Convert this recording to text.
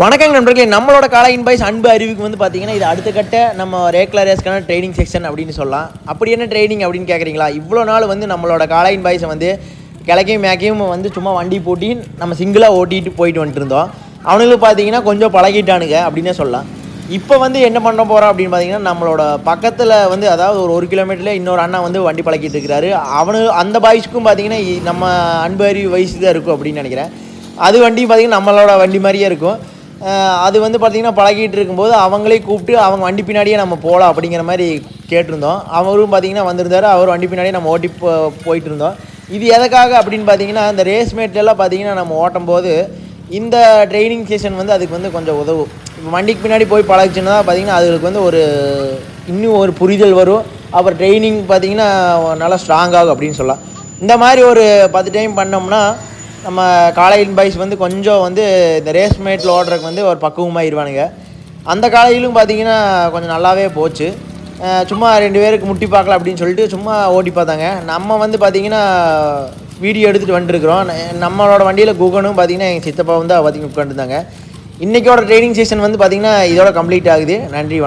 வணக்கம் நண்பர்களே நம்மளோட காலையின் பாய்ஸ் அன்பு அறிவுக்கு வந்து பார்த்தீங்கன்னா இது அடுத்த கட்ட நம்ம ரேக்லர் ரேஸ்க்கான ட்ரைனிங் செக்ஷன் அப்படின்னு சொல்லலாம். அப்படி என்ன ட்ரைனிங் அப்படின்னு கேட்குறீங்களா இவ்வளோ நாள் வந்து நம்மளோட காலையின் பாய்ஸை வந்து கிழக்கையும் மேக்கையும் வந்து சும்மா வண்டி போட்டி நம்ம சிங்கிளாக ஓட்டிட்டு போயிட்டு வந்துட்டு இருந்தோம். அவனுங்களுக்கு பார்த்தீங்கன்னா கொஞ்சம் பழகிட்டானுங்க அப்படின்னே சொல்லலாம். இப்போ வந்து என்ன பண்ண போகிறோம் அப்படின்னு பார்த்தீங்கன்னா நம்மளோட பக்கத்தில் வந்து அதாவது ஒரு ஒரு கிலோமீட்டரில் இன்னொரு அண்ணா வந்து வண்டி பழக்கிட்டு இருக்கிறாரு. அவனு அந்த பாய்ஸ்க்கும் பார்த்தீங்கன்னா இ- நம்ம அன்பு அறிவு வயசு தான் இருக்கும் அப்படின்னு நினைக்கிறேன். அது வண்டி பார்த்தீங்கன்னா நம்மளோட வண்டி மாதிரியே இருக்கும். அது வந்து பார்த்திங்கன்னா பழகிட்டு இருக்கும்போது அவங்களே கூப்பிட்டு அவங்க வண்டி பின்னாடியே நம்ம போகலாம் அப்படிங்கிற மாதிரி கேட்டிருந்தோம். அவரும் பார்த்திங்கன்னா வந்திருந்தாரு. அவர் வண்டி பின்னாடியே நம்ம ஓட்டி போ போயிட்டு இருந்தோம். இது எதுக்காக அப்படின்னு பார்த்தீங்கன்னா இந்த ரேஸ் மேட்லலாம் பார்த்தீங்கன்னா நம்ம ஓட்டும் போது இந்த ட்ரைனிங் செஷன் வந்து அதுக்கு வந்து கொஞ்சம் உதவும். இப்போ வண்டிக்கு பின்னாடி போய் பழகிச்சுன்னா பார்த்தீங்கன்னா அதுக்கு வந்து ஒரு இன்னும் ஒரு புரிதல் வரும். அப்புறம் ட்ரைனிங் பார்த்தீங்கன்னா நல்லா ஸ்ட்ராங் ஆகும் அப்படின்னு சொல்லலாம். இந்த மாதிரி ஒரு பத்து டைம் பண்ணோம்னா நம்ம காலையின் பாய்ஸ் வந்து கொஞ்சம் வந்து இந்த ரேஸ் மேட்டில் ஓடுறதுக்கு வந்து ஒரு பக்குவமாகிடுவானுங்க அந்த காலையிலும் பார்த்தீங்கன்னா கொஞ்சம் நல்லாவே போச்சு. சும்மா ரெண்டு பேருக்கு முட்டி பார்க்கலாம் அப்படின்னு சொல்லிட்டு சும்மா ஓட்டி பார்த்தாங்க. நம்ம வந்து பார்த்தீங்கன்னா வீடியோ எடுத்துகிட்டு வந்துருக்குறோம். நம்மளோட வண்டியில் குகனும் பார்த்தீங்கன்னா எங்கள் சித்தப்பா வந்து பார்த்தீங்கன்னா உட்காந்துருந்தாங்க இன்றைக்கோட ட்ரைனிங் செஷன் வந்து பார்த்திங்கன்னா இதோட கம்ப்ளீட் ஆகுது. நன்றி